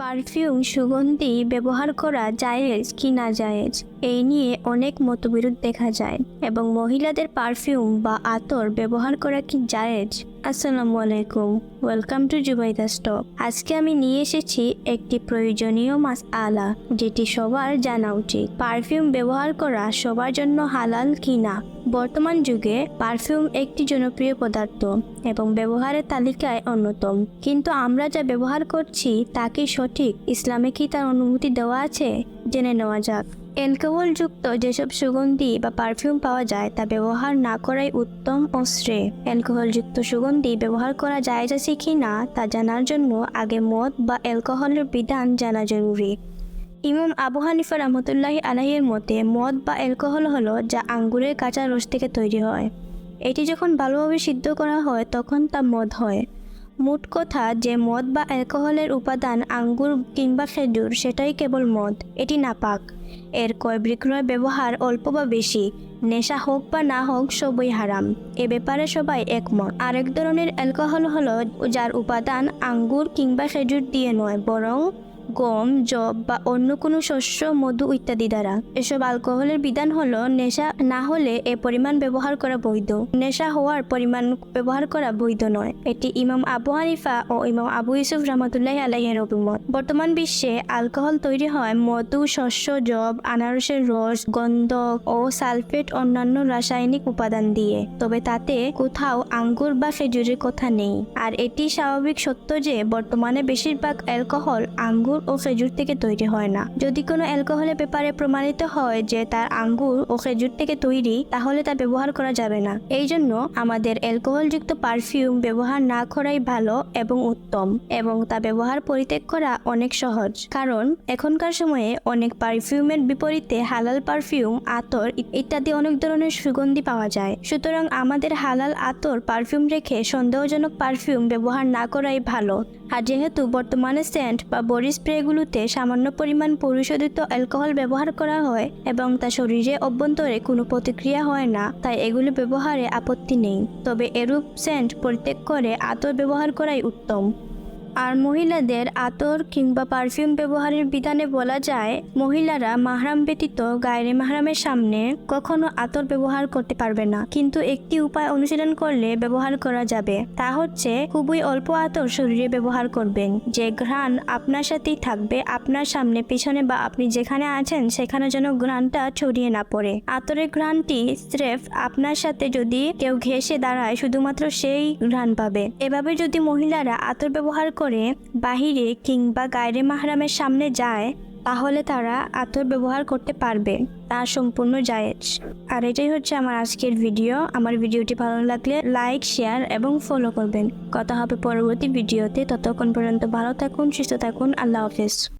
Perfume সুগন্ধি ব্যবহার করা জায়েজ কি না জায়েজ, এই নিয়ে অনেক মতবিরোধ দেখা যায়, এবং মহিলাদের পারফিউম বা আতর ব্যবহার করা কি জায়েজ? আসসালামু আলাইকুম। ওয়েলকাম টু জুবাইদা স্টক আজকে আমি নিয়ে এসেছি একটি প্রয়োজনীয় মাস আলা, যেটি সবার জানা উচিত। পারফিউম ব্যবহার করা সবার জন্য হালাল কি না বর্তমান যুগে পারফিউম একটি জনপ্রিয় পদার্থ এবং ব্যবহারের তালিকায় অন্যতম। কিন্তু আমরা যা ব্যবহার করছি, তা কি সঠিক? ইসলামে কি তার অনুমতি দেওয়া আছে? জেনে নেওয়া যাক। অ্যালকোহলযুক্ত যেসব সুগন্ধি বা পারফিউম পাওয়া যায়, তা ব্যবহার না করাই উত্তম ও শ্রেয়। অ্যালকোহলযুক্ত সুগন্ধি ব্যবহার করা যায় আছে কি না, তা জানার জন্য আগে মদ বা অ্যালকোহলের বিধান জানা জরুরি। ইমাম আবু হানিফা রহমতুল্লাহি আলাহির মতে, মদ বা অ্যালকোহল হলো যা আঙ্গুরের কাঁচা রস থেকে তৈরি হয়। এটি যখন ভালোভাবে সিদ্ধ করা হয়, তখন তা মদ হয়। মোট কথা যে মদ বা অ্যালকোহলের উপাদান আঙ্গুর কিংবা খেজুর, সেটাই কেবল মদ। এটি নাপাক। এর ক্রয় বিক্রয় ব্যবহার অল্প বা বেশি। নেশা হোক বা না হোক, সবই হারাম। এ ব্যাপারে সবাই একমত। আরেক ধরনের অ্যালকোহল হলো, যার উপাদান আঙ্গুর কিংবা খেজুর দিয়ে নয়, বরং গম জব বা অন্য কোনো শস্য, মধু ইত্যাদি দ্বারা। এসব অ্যালকোহলের বিধান হলো নেশা না হলে এ পরিমাণ ব্যবহার করা বৈধ। নেশা হওয়ার পরিমাণ ব্যবহার করা বৈধ নয়। এটি ইমাম আবু হানিফা ও ইমাম আবু ইউসুফ রহমতুল্লাহ আলাইয়ের অভিমত। বর্তমান বিশ্বে অ্যালকোহল তৈরি হয় মধু, শস্য জব আনারসের রস গন্ধক ও সালফেট অন্যান্য রাসায়নিক উপাদান দিয়ে। তবে তাতে কোথাও আঙ্গুর বা খেজুরের কথা নেই। আর এটি স্বাভাবিক সত্য যে বর্তমানে বেশিরভাগ অ্যালকোহল আঙ্গুর ও খেজুর থেকে তৈরি হয় না। যদি কোনো অ্যালকোহলের ব্যাপারে প্রমাণিত হয় যে তার আঙ্গুর ও খেজুর থেকে তৈরি, তাহলে তা ব্যবহার করা যাবে না। এই জন্য আমাদের অ্যালকোহলযুক্ত পারফিউম ব্যবহার না করাই ভালো এবং উত্তম, এবং তা ব্যবহার পরিত্যাগ করা অনেক সহজ। কারণ এখনকার সময়ে অনেক পারফিউমের বিপরীতে হালাল পারফিউম, আতর ইত্যাদি অনেক ধরনের সুগন্ধি পাওয়া যায়। সুতরাং আমাদের হালাল আতর পারফিউম রেখে সন্দেহজনক পারফিউম ব্যবহার না করাই ভালো। আর যেহেতু বর্তমানে সেন্ট বা বডি স্প্রেগুলোতে সামান্য পরিমাণ পরিশোধিত অ্যালকোহল ব্যবহার করা হয় এবং তা শরীরে অভ্যন্তরে কোনো প্রতিক্রিয়া হয় না, তাই এগুলো ব্যবহারে আপত্তি নেই। তবে এরূপ সেন্ট পরিত্যাগ করে আতর ব্যবহার করাই উত্তম। আর মহিলাদের আতর কিংবা পারফিউম ব্যবহারের বিধানে বলা যায়, মহিলারা মাহরাম ব্যতীত গায়রে মাহরামের সামনে কখনো আতর ব্যবহার করতে পারবে না। কিন্তু একটি উপায় অনুশীলন করলে ব্যবহার করা যাবে। তা হচ্ছে, খুবই অল্প আতর শরীরে ব্যবহার করবেন। যে ঘ্রাণ আপনার সাথেই থাকবে, আপনার সামনে, পিছনে বা আপনি যেখানে আছেন, সেখানে যেন ঘ্রাণটা ছড়িয়ে না পড়ে। আতরের ঘ্রাণটি স্রেফ আপনার সাথে যদি কেউ ঘেসে দাঁড়ায়, শুধুমাত্র সেই ঘ্রাণ পাবে। এভাবে যদি মহিলারা আতর ব্যবহার করে বাহিরে কিংবা গায়রে মাহরামের সামনে যায়, তাহলে তারা আতর ব্যবহার করতে পারবে। তা সম্পূর্ণ জায়েজ। আর এটাই হচ্ছে আমার আজকের ভিডিও। আমার ভিডিওটি ভালো লাগলে লাইক, শেয়ার এবং ফলো করবেন। কথা হবে পরবর্তী ভিডিওতে। ততক্ষণ পর্যন্ত ভালো থাকুন, সুস্থ থাকুন। আল্লাহ হাফিজ।